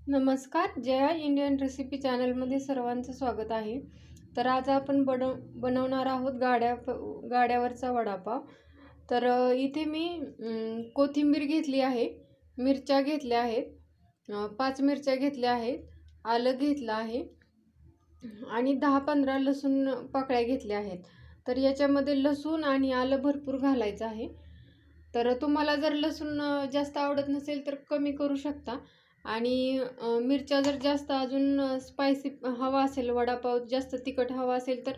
नमस्कार Jaya Indian recipe चॅनलमध्ये सर्वांचं स्वागत आहे. तर आज आपण बनव बनवणार आहोत गाड्या गाड्यावरचा वडापाव. तर इथे मी कोथिंबीर घेतली आहे मिरच्या घेतल्या आहेत पाच मिरच्या घेतल्या आहेत आलं घेतलं आहे आणि दहा पंधरा लसूण पाकळ्या घेतल्या आहेत. तर याच्यामध्ये लसूण आणि आलं भरपूर घालायचं आहे. तर तुम्हाला जर लसूण जास्त आवडत नसेल तर कमी करू शकता. आणि मिरच्या जर जास्त अजून स्पायसी हवा असेल वडापाव जास्त तिखट हवा असेल तर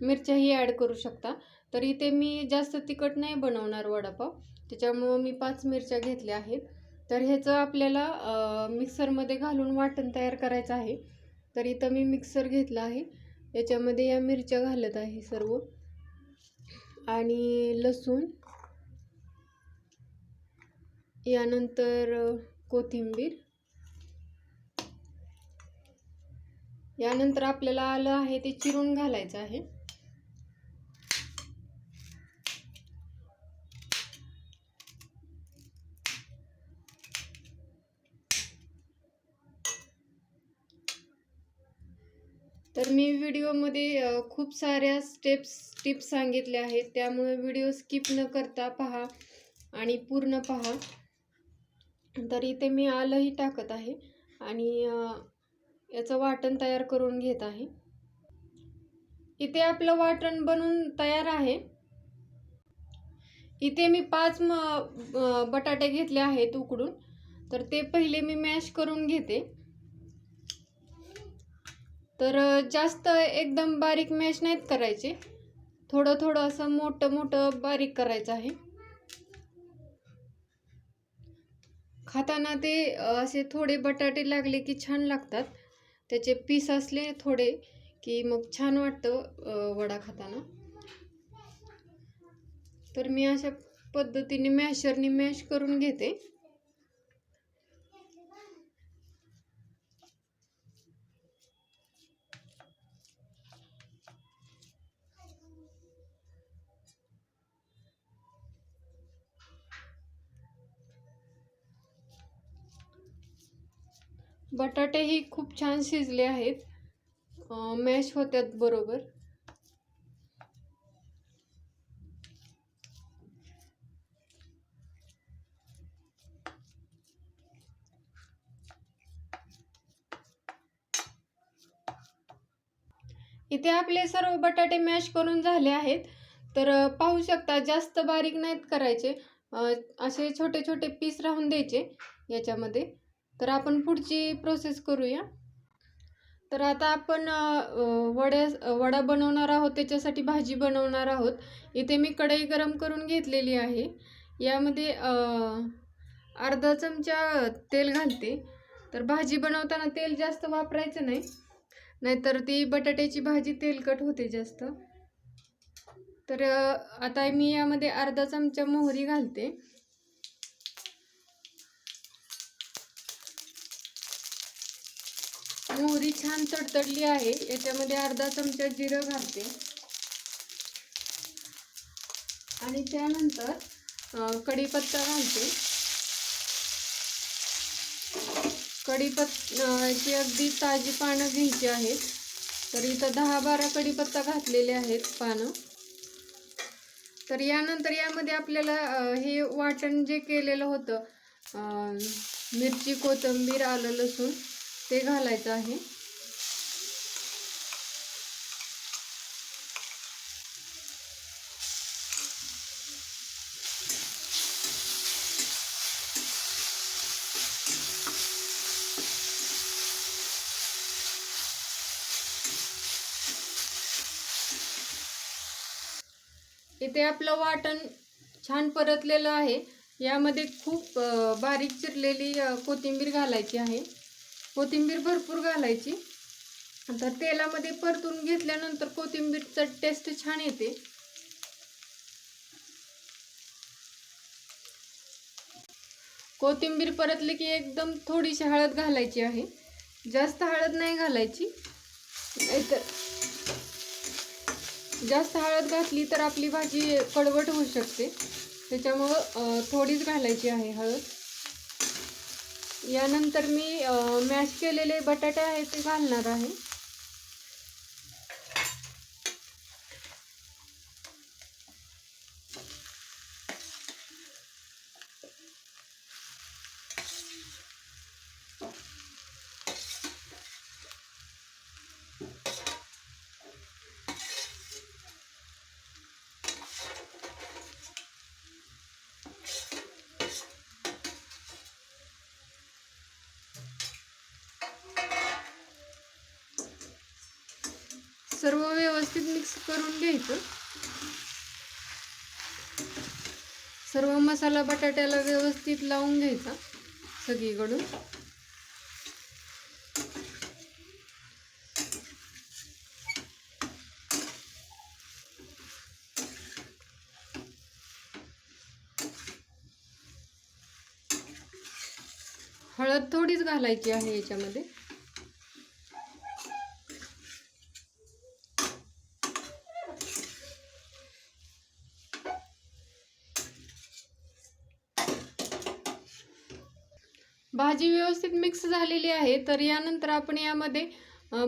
मिरच्याही ॲड करू शकता. तर इथे मी जास्त तिखट नाही बनवणार वडापाव. त्याच्यामुळं मी पाच मिरच्या घेतल्या आहेत. तर ह्याचं आपल्याला मिक्सरमध्ये घालून वाटण तयार करायचं आहे. तर इथं मी मिक्सर घेतला आहे. याच्यामध्ये या मिरच्या घालत आहे सर्व. आणि लसूण. यानंतर कोथिंबीर. यानंतर आपल्याला आलं आहे ते चिरून घालायचं आहे. तर मी व्हिडिओमध्ये खूप साऱ्या स्टेप्स टिप्स सांगितल्या आहेत. त्यामुळे व्हिडिओ स्किप न करता पहा आणि पूर्ण पहा. तर इथे मी आलंही टाकत आहे. आणि याचं वाटण तयार करून घेत आहे. इथे आपलं वाटण बनवून तयार आहे. इथे मी पाच म बटाटे घेतले आहेत उकडून. तर ते पहिले मी मॅश करून घेते. तर जास्त एकदम बारीक मॅश नाहीत करायचे. थोडं थोडं असं मोठं मोठं बारीक करायचं आहे. खाताना ते असे थोडे बटाटे लागले की छान लागतात. त्याचे पीस असले थोडे की मग छान वाटतं वडा खाताना. तर मी अशा पद्धतीने मॅशरनी मॅश करून घेते. बटाटेही खूप छान शिजले आहेत. मॅश होत्यात बरोबर. इथे आपले सर्व बटाटे मॅश करून झाले आहेत. तर पाहू शकता जास्त बारीक नाहीत करायचे. असे छोटे छोटे पीस राहून द्यायचे याच्यामध्ये. तर आपण पुढची प्रोसेस करूया. तर आता आपण वड्या वडा बनवणार आहोत त्याच्यासाठी भाजी बनवणार आहोत. इथे मी कढई गरम करून घेतलेली आहे. यामध्ये अर्धा चमचा तेल घालते. तर भाजी बनवताना तेल जास्त वापरायचं नाही. नाहीतर ती बटाट्याची भाजी तेलकट होते जास्त. तर आता मी यामध्ये अर्धा चमचा मोहरी घालते. मोहरी छान तडतडली आहे. याच्यामध्ये अर्धा चमचा जिरं घालते. आणि त्यानंतर कढीपत्ता घालते. कढीपत्ताची अगदी ताजी पानं घ्यायची आहेत. तर इथं दहा बारा कढीपत्ता घातलेले आहेत पानं. तर यानंतर यामध्ये आपल्याला हे वाटण जे केलेलं होतं मिरची कोथिंबीर आलं लसूण ते घालायचं आहे. इथे आपलं वाटण छान परतलेलं आहे. यामध्ये खूप बारीक चिरलेली कोथिंबीर घालायची आहे. कोथिंबीर भरपूर घालायची. तर तेलामध्ये परतून घेतल्यानंतर कोथिंबीरचं टेस्ट छान येते. कोथिंबीर परतली की एकदम थोडीशी हळद घालायची आहे. जास्त हळद नाही घालायची. नाहीतर जास्त हळद घातली तर आपली भाजी कडवट होऊ शकते. त्याच्यामुळं थोडीच घालायची आहे हळद. यानंतर मी मॅश केलेले बटाटे आहेत ते घालणार आहे. सर्व व्यवस्थित मिक्स करून घ्यायचं. सर्व मसाला बटाट्याला व्यवस्थित लावून घ्यायचा सगळीकडून. हळद थोडीच घालायची आहे याच्यामध्ये भाजी व्यवस्थित मिक्स झालेली आहे तर यानंतर आपण यामध्ये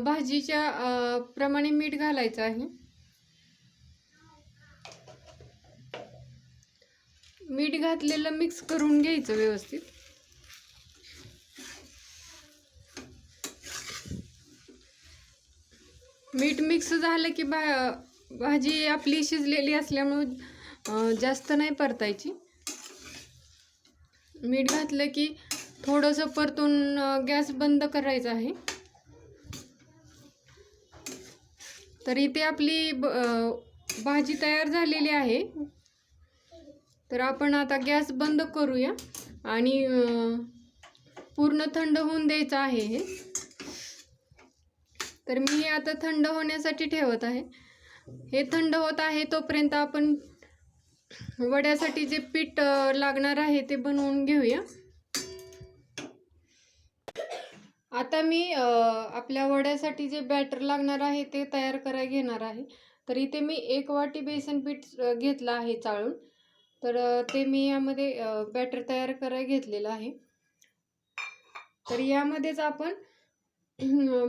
भाजीच्या प्रमाणे मीठ घालायचं आहे. मीठ घातलेलं मिक्स करून घ्यायचं व्यवस्थित. मीठ मिक्स झालं की भा भाजी आपली शिजलेली असल्यामुळे जास्त नाही परतायची. मीठ घातलं की थोडंसं परतून गॅस बंद करायचा आहे. तर इथे आपली ब- भाजी तयार झालेली आहे. तर आपण आता गॅस बंद करूया आणि पूर्ण थंड होऊन द्यायचं आहे हे. तर मी आता थंड होण्यासाठी ठेवत आहे. हे थंड होत आहे तोपर्यंत आपण वड्यासाठी जे पीठ लागणार आहे ते बनवून घेऊया. आता मी आपल्या वड्यासाठी जे बॅटर लागणार आहे ते तयार करायला घेणार आहे. तर इथे मी एक वाटी बेसन पीठ घेतलं आहे चाळून. तर ते मी यामध्ये बॅटर तयार करायला घेतलेलं आहे. तर यामध्येच आपण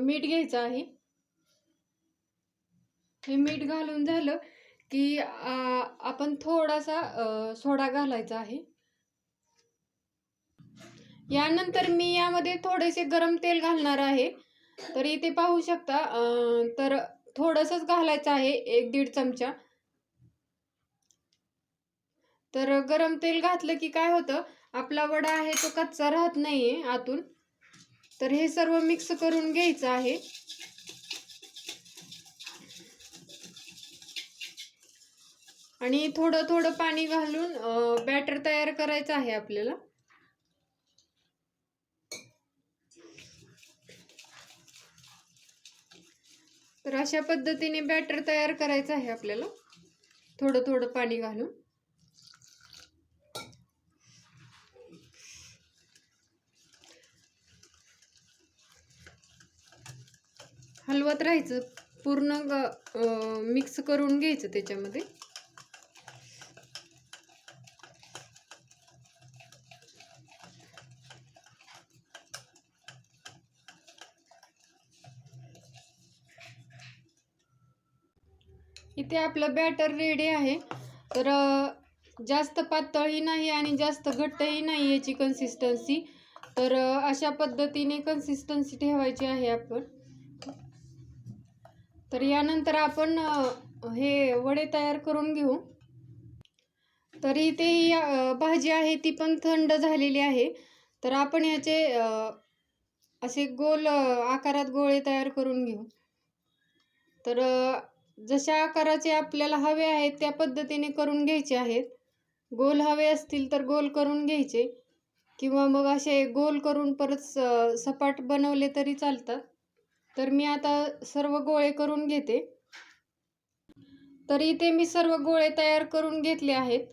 मीठ घ्यायचं आहे. हे मीठ घालून झालं की आपण थोडासा सोडा घालायचा आहे. यानंतर मी यामध्ये थोडेसे गरम तेल घालणार आहे. तर इथे पाहू शकता तर थोडंसंच घालायचं आहे एक दीड चमचा. तर गरम तेल घातलं की काय होतं आपला वडा आहे तो कच्चा राहत नाहीये आतून. तर हे सर्व मिक्स करून घ्यायचं आहे. आणि थोडं थोडं पाणी घालून बॅटर तयार करायचं आहे आपल्याला तर अशा पद्धतीने बॅटर तयार करायचं आहे आपल्याला. थोडं थोडं पाणी घालून. हलवत राहायचं. पूर्ण मिक्स करून घ्यायचं त्याच्यामध्ये. इथे आपलं बॅटर रेडी आहे. तर जास्त पातळही नाही आणि जास्त घट्टही नाही याची कन्सिस्टन्सी तर अशा पद्धतीने कन्सिस्टन्सी ठेवायची आहे आपण. तर यानंतर आपण हे वडे तयार करून घेऊ. तर इथे ही भाजी आहे ती पण थंड झालेली आहे. तर आपण याचे असे गोल आकारात गोळे तयार करून घेऊ. तर जशा आकाराचे आपल्याला हवे आहेत त्या पद्धतीने करून घ्यायचे आहेत. गोल हवे असतील तर गोल करून घ्यायचे. किंवा मग असे गोल करून परत स- सपाट बनवले तरी चालतात. तर मी आता सर्व गोळे करून घेते. तर इथे मी सर्व गोळे तयार करून घेतले आहेत.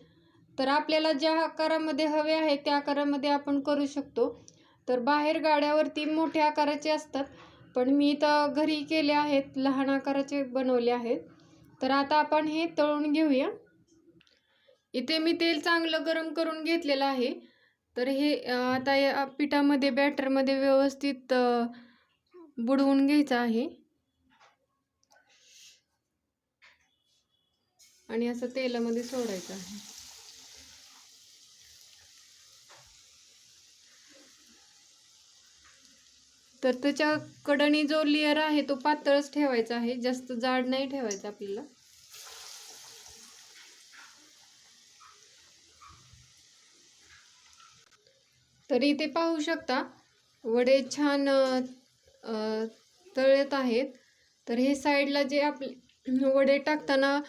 तर आपल्याला ज्या आकारामध्ये हवे आहेत त्या आकारामध्ये आपण करू शकतो. तर बाहेर गाड्यावरती मोठ्या आकाराचे असतात. पण मी इथं घरी केले आहेत लहान आकाराचे बनवले आहेत. तर आता आपण हे तळून घेऊया. इथे मी तेल चांगलं गरम करून घेतलेलं आहे. तर हे आता या पिठामध्ये बॅटरमध्ये व्यवस्थित बुडवून घ्यायचं आहे. आणि असं तेलामध्ये सोडायचं आहे. तर त्याच्या कडणी जो लेअर आहे तो पातळच ठेवायचा आहे. जास्त जाड नाही ठेवायचा आपल्याला. तर इथे पाहू शकता वडे छान तळत आहेत. तर हे साईडला जे आपले वडे टाकताना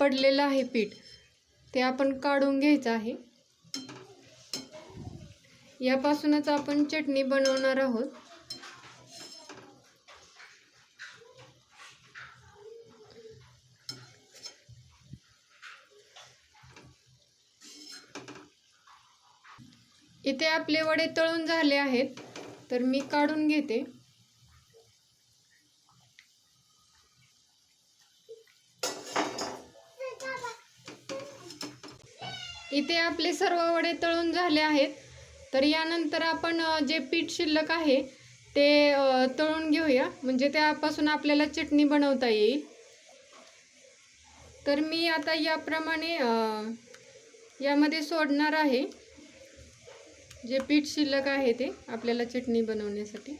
पडलेलं आहे पीठ ते आपण काढून घ्यायचं आहे. यापासूनच आपण चटणी बनवणार आहोत. इथे आपले वडे तळून झाले आहेत. तर मी काढून घेते. इथे आपले सर्व वडे तळून झाले आहेत. तर यानंतर आपण जे पीठ शिल्लक आहे ते तळून घेऊया. म्हणजे त्यापासून आपल्याला चटणी बनवता येईल. तर मी आता याप्रमाणे यामध्ये सोडणार आहे. जे पीठ शिल्लक आहे ते आपल्याला चटणी बनवण्यासाठी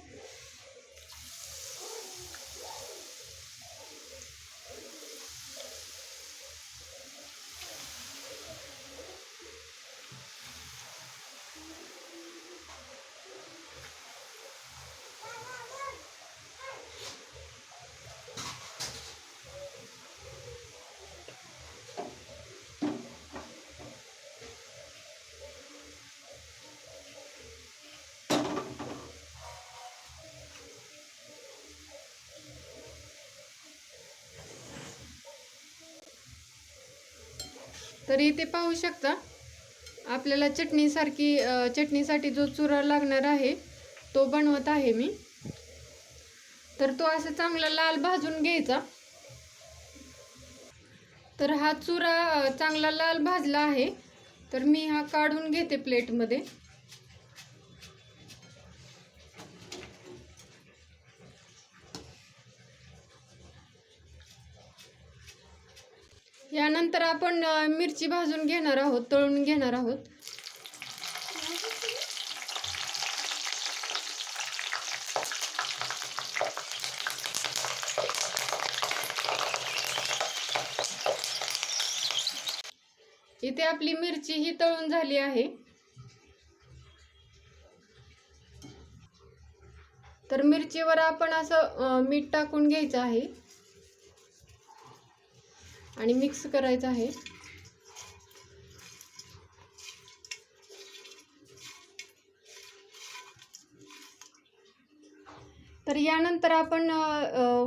तर इथे पाहू शकता. आपल्याला चटणीसारखी चटणीसाठी जो चुरा लागणार आहे तो बनवत आहे मी. तर तो असं चांगला लाल भाजून घ्यायचा. तर हा चुरा चांगला लाल भाजला आहे. तर मी हा काढून घेते प्लेटमध्ये यानंतर आपण मिरची भाजून घेणार आहोत तळून घेणार आहोत. इथे आपली मिरची ही तळून झाली आहे. तर मिरचीवर आपण असं मीठ टाकून घ्यायचं आहे. आणि मिक्स करायचं आहे. तर यानंतर आपण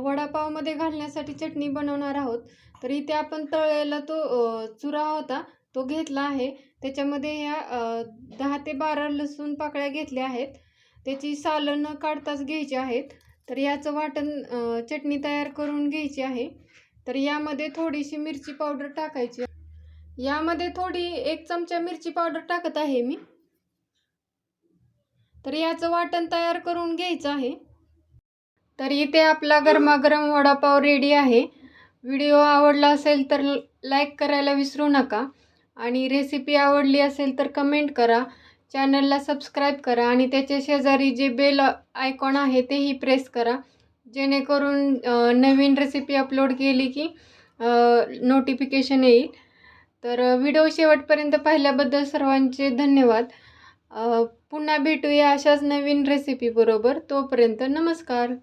वडापावमध्ये घालण्यासाठी चटणी बनवणार आहोत. तर इथे आपण तळलेला तो चुरा होता तो घेतला आहे. त्याच्यामध्ये ह्या दहा ते बारा लसूण पाकळ्या घेतल्या आहेत. त्याची सालं न काढताच घ्यायची आहेत. तर याचं वाटण चटणी तयार करून घ्यायची आहे. तर यामध्ये थोडीशी मिरची पावडर टाकायची. यामध्ये थोडी एक चमचा मिरची पावडर टाकत आहे मी. तर याचं वाटण तयार करून घ्यायचं आहे. तर इथे आपला गरमागरम वडापाव रेडी आहे. व्हिडिओ आवडला असेल तर लाईक करायला विसरू नका. आणि रेसिपी आवडली असेल तर कमेंट करा. चॅनलला सबस्क्राईब करा आणि त्याच्या शेजारी जे बेल आयकॉन आहे तेही प्रेस करा. जेणेकरून नवीन रेसिपी अपलोड केली की नोटिफिकेशन येईल. तर व्हिडिओ शेवटपर्यंत पाहिल्याबद्दल सर्वांचे धन्यवाद. पुन्हा भेटूया अशाच नवीन रेसिपीबरोबर तोपर्यंत नमस्कार.